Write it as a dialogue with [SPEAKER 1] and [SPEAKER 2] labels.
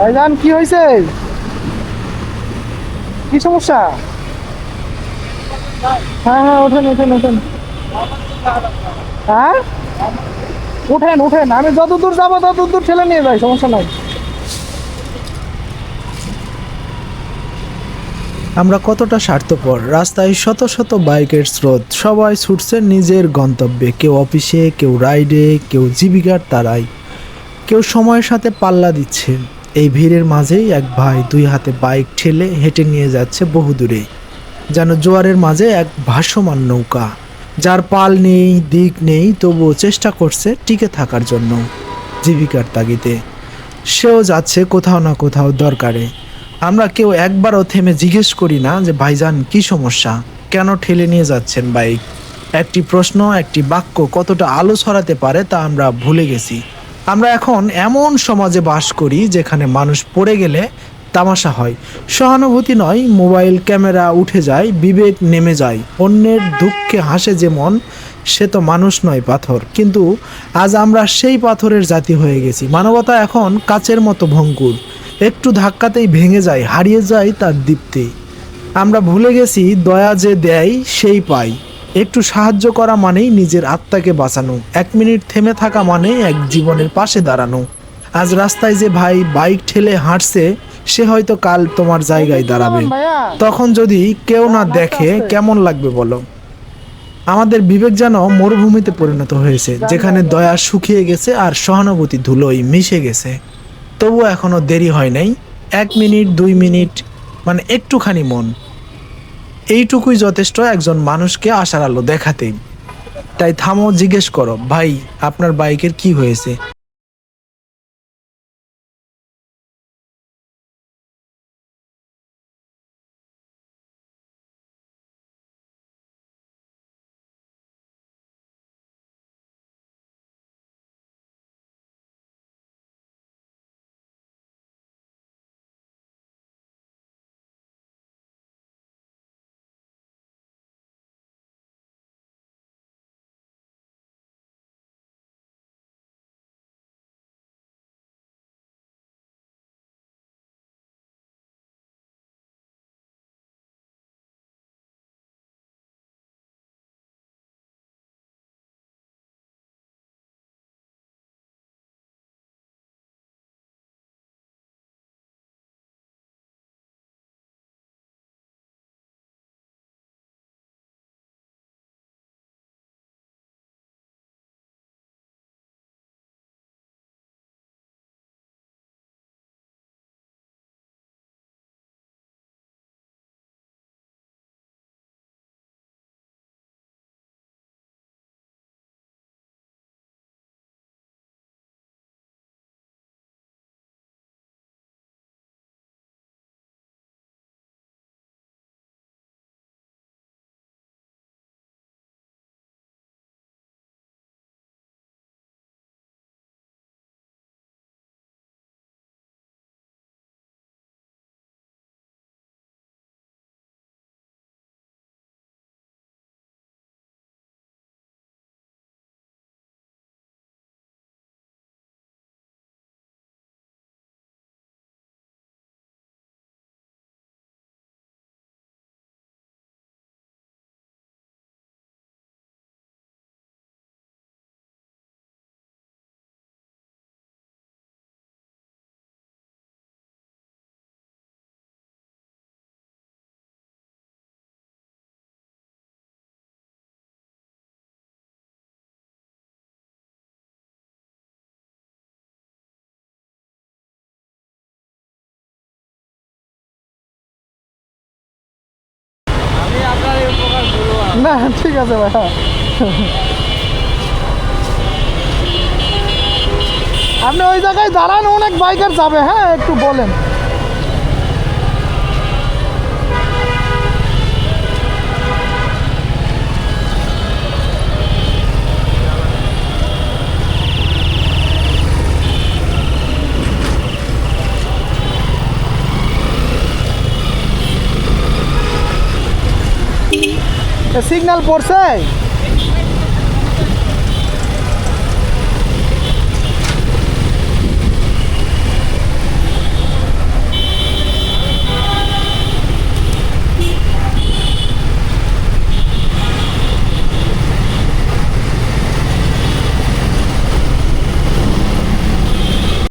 [SPEAKER 1] ভাইজান, কি হয়েছে? কি সমস্যা? হ্যাঁ হ্যাঁ ওঠেন ওঠেন ওঠেন। হ্যাঁ? উঠেন উঠেন আমি যত দূর যাব তত দূর ঠেলে নিয়ে যাই, সমস্যা নাই।
[SPEAKER 2] আমরা কতটা স্বার্থপর, রাস্তায় শত শত বাইকের স্রোত, সবাই ছুটছে নিজের গন্তব্যে, কেউ অফিসে, কেউ রাইডে, কেউ জীবিকার তারাই কেউ সময়ের সাথে পাল্লা দিচ্ছে এই ভিড়ের মাঝেই এক ভাই দুই হাতে বাইক ঠেলে হেঁটে নিয়ে যাচ্ছে বহুদূরে যেন জোয়ারের মাঝে এক ভাসমান নৌকা, যার পাল নেই, দিক নেই, তবুও চেষ্টা করছে টিকে থাকার জন্য জীবিকার তাগিদে। সেও যাচ্ছে কোথাও না কোথাও দরকারে। আমরা কেউ একবারও থেমে জিজ্ঞেস করি না যে, ভাইজান, কি সমস্যা? কেন ঠেলে নিয়ে যাচ্ছেন বাইক? একটি প্রশ্ন, একটি বাক্য কতটা আলো ছড়াতে পারে তা আমরা ভুলে গেছি। আমরা এখন এমন সমাজে বাস করি যেখানে মানুষ পড়ে গেলে তামাশা হয়। সহানুভূতি নয়, মোবাইল ক্যামেরা উঠে যায়, বিবেক নেমে যায়। অন্যের দুঃখে হাসে যেমন, সে তো মানুষ নয় পাথর। কিন্তু আজ আমরা সেই পাথরের জাতি হয়ে গেছি। মানবতা এখন কাচের মতো ভঙ্গুর। একটু ধাক্কাতেই ভেঙে যায়, হারিয়ে যায় তার দীপ্তি। আমরা ভুলে গেছি, দয়া যে দেয়, সেই পাই। একটু সাহায্য করা মানেই নিজের আত্মাকে বাঁচানো। এক মিনিট থেমে থাকা মানে এক জীবনের পাশে দাঁড়ানো। আজ রাস্তায় যে ভাই বাইক ঠেলে হাঁটছে, সে হয়তো কাল তোমার জায়গায় দাঁড়াবে। তখন যদি কেউ না দেখে, কেমন লাগবে বলো? আমাদের বিবেক যেন মরুভূমিতে পরিণত হয়েছে, যেখানে দয়া শুকিয়ে গেছে আর সহানুভূতি ধুলোই মিশে গেছে। তবু এখনও দেরি হয় নাই। এক মিনিট, দুই মিনিট মানে একটুখানি মন। এইটুকুই যথেষ্ট একজন মানুষকে আশার আলো দেখাতেই। তাই থামো, জিজ্ঞেস করো, ভাই, আপনার বাইকের কি হয়েছে?
[SPEAKER 1] না ঠিক আছে ভাইয়া আপনি ওই জায়গায় দাঁড়ান অনেক বাইকার যাবে হ্যাঁ একটু বলেন। সিগন্যাল পড়ছে?